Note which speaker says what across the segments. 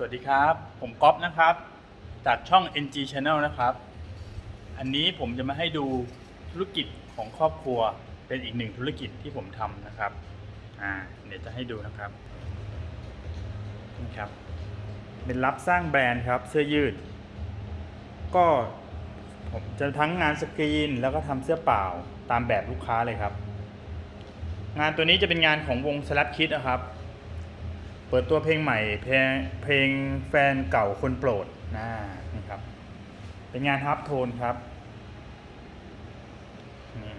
Speaker 1: สวัสดีครับ ผมก๊อฟนะครับ จากช่อง NG Channel นะครับ อันนี้ผมจะมาให้ดูธุรกิจของครอบครัวเป็นอีกหนึ่งธุรกิจที่ผมทำนะครับ อ่า เดี๋ยวจะให้ดูนะครับนี่ครับ เป็นรับสร้างแบรนด์ครับเสื้อยืด ก็ผมจะทั้งงานสกรีนแล้วก็ทำเสื้อเปล่าตามแบบลูกค้าเลยครับ งานตัวนี้จะเป็นงานของวง Slap Kid นะครับ เปิดตัวเพลงใหม่เพลงเพลงแฟนเก่าคนโปรดนะนี่ครับ เป็นงานฮับโทนครับนี่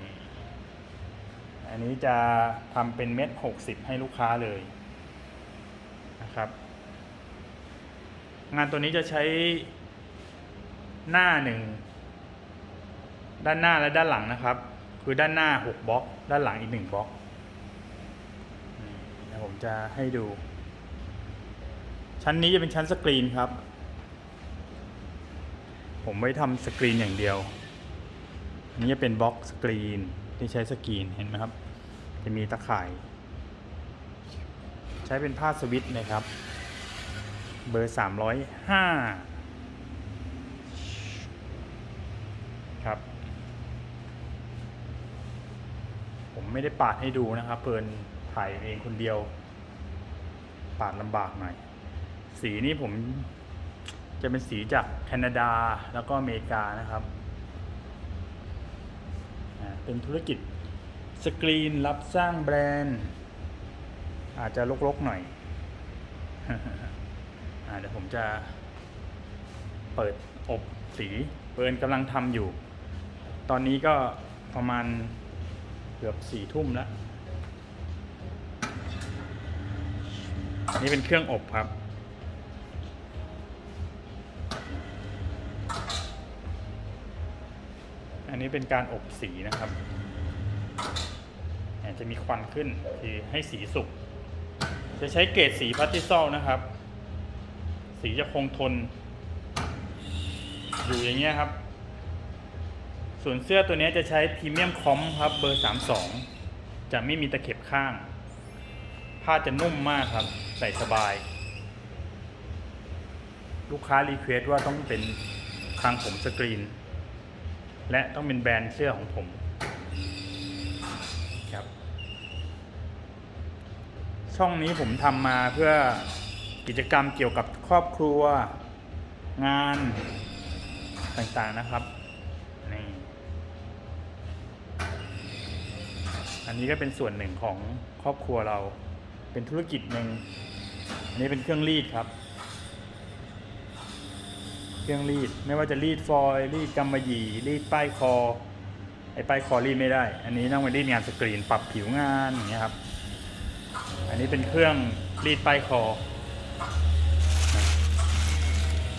Speaker 1: อันนี้จะทำเป็นเม็ดหกสิบให้ลูกค้าเลยนะครับ งานตัวนี้จะใช้หน้าหนึ่งด้านหน้าและด้านหลังนะครับ คือด้านหน้าหกบล็อก ด้านหลังอีกหนึ่งบล็อกเดี๋ยวผมจะให้ดู ชั้นนี้จะเป็นชั้นสกรีนครับ ผมไว้ทำสกรีนอย่างเดียว อันนี้จะเป็นบล็อกสกรีนที่ใช้สกรีนเห็นไหมครับ จะมีตะข่าย ใช้เป็นผ้าสวิตนะครับ เบอร์ 305 ครับ ผมไม่ได้ปาดให้ดูนะครับ เปินถ่ายเองคนเดียว ปาดลำบากหน่อย สีนี่ผมจะเป็นสีจากแคนาดาแล้วก็อเมริกานะครับ เป็นธุรกิจสกรีนรับสร้างแบรนด์ อาจจะรกๆหน่อยอเดี๋ยวผมจะเปิดอบสีเปินกำลังทำอยู่ ตอนนี้ก็ประมาณเกือบสี่ทุ่มแล้ว นี่เป็นเครื่องอบครับ อันนี้เป็นการอบสีนะครับอาจจะมีควันขึ้นคือให้สีสุก จะใช้เกรดสีพาสติซอลนะครับ สีจะคงทน อยู่อย่างเงี้ยครับ ส่วนเสื้อตัวนี้จะใช้พรีเมียมคอมครับ เบอร์ 32 จะไม่มีตะเข็บข้าง ผ้าจะนุ่มมากครับ ใส่สบาย ลูกค้ารีเควสว่าต้องเป็นคางผมสกรีน และต้องเป็นแบรนด์เสื้อของผมครับ ช่องนี้ผมทำมาเพื่อกิจกรรมเกี่ยวกับครอบครัวงานต่างๆนะครับนี่อันนี้ก็เป็นส่วนหนึ่งของครอบครัวเรา เป็นธุรกิจหนึ่งอันนี้เป็นเครื่องรีดครับ รื่องรีด ไม่ว่าจะรีดฟอยล์รีดกำมะหยี่รีดป้ายคอ ไอ้ป้ายคอรีดไม่ได้ อันนี้ต้องไปรีดงานสกรีนปรับผิวงานอย่างเงี้ยครับ อันนี้เป็นเครื่องรีดป้ายคอ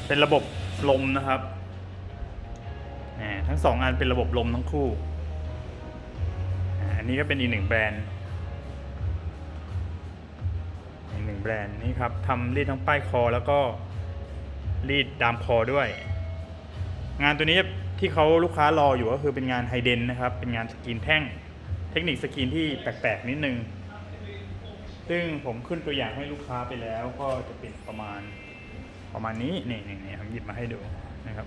Speaker 1: เป็นระบบลมนะครับทั้งสองอันเป็นระบบลมทั้งคู่ อันนี้ก็เป็นอีกหนึ่งแบรนด์อีกหนึ่งแบรนด์นี่ครับทำรีดทั้งป้ายคอแล้วก็ รีดดามคอด้วย งานตัวนี้ที่เขาลูกค้ารออยู่ก็คือเป็นงานไฮเดนนะครับ เป็นงานสกรีนแท่ง เทคนิคสกรีนที่แปลกๆนิดนึง ซึ่งผมขึ้นตัวอย่างให้ลูกค้าไปแล้วก็จะเป็นประมาณประมาณนี้นี่นี่นี่ผมหยิบมาให้ดูนะครับ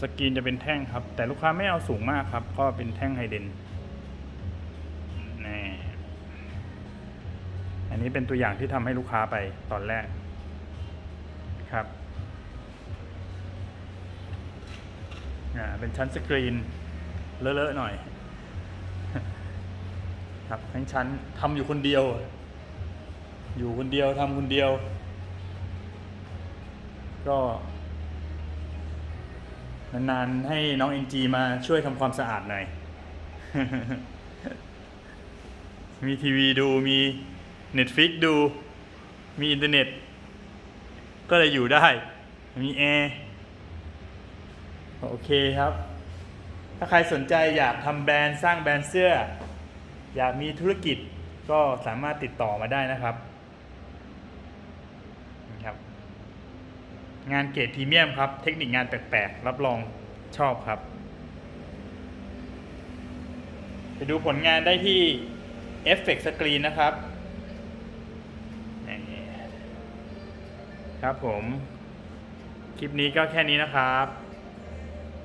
Speaker 1: สกรีนจะเป็นแท่งครับ แต่ลูกค้าไม่เอาสูงมากครับ ก็เป็นแท่งไฮเดนนี่อันนี้เป็นตัวอย่างที่ทำให้ลูกค้าไปตอนแรก ครับอ่าเป็นชั้นสกรีนเลอะๆหน่อย ครับทั้งชั้นทำอยู่คนเดียว อยู่คนเดียวทำคนเดียว ก็นานๆให้น้องเอ็นจีมาช่วยทำความสะอาดหน่อย มีทีวีดูมี Netflix ดู มีอินเทอร์เน็ต ก็เลยอยู่ได้ มีแอร์โอเคครับ ถ้าใครสนใจอยากทำแบรนด์สร้างแบรนด์เสื้อ อยากมีธุรกิจก็สามารถติดต่อมาได้นะครับนี่ครับ งานเกรดพรีเมียมครับ เทคนิคงานแปลกๆ รับรองชอบครับ ไปดูผลงานได้ที่ Effect Screen นะครับนี่ ครับผม คลิปนี้ก็แค่นี้นะครับ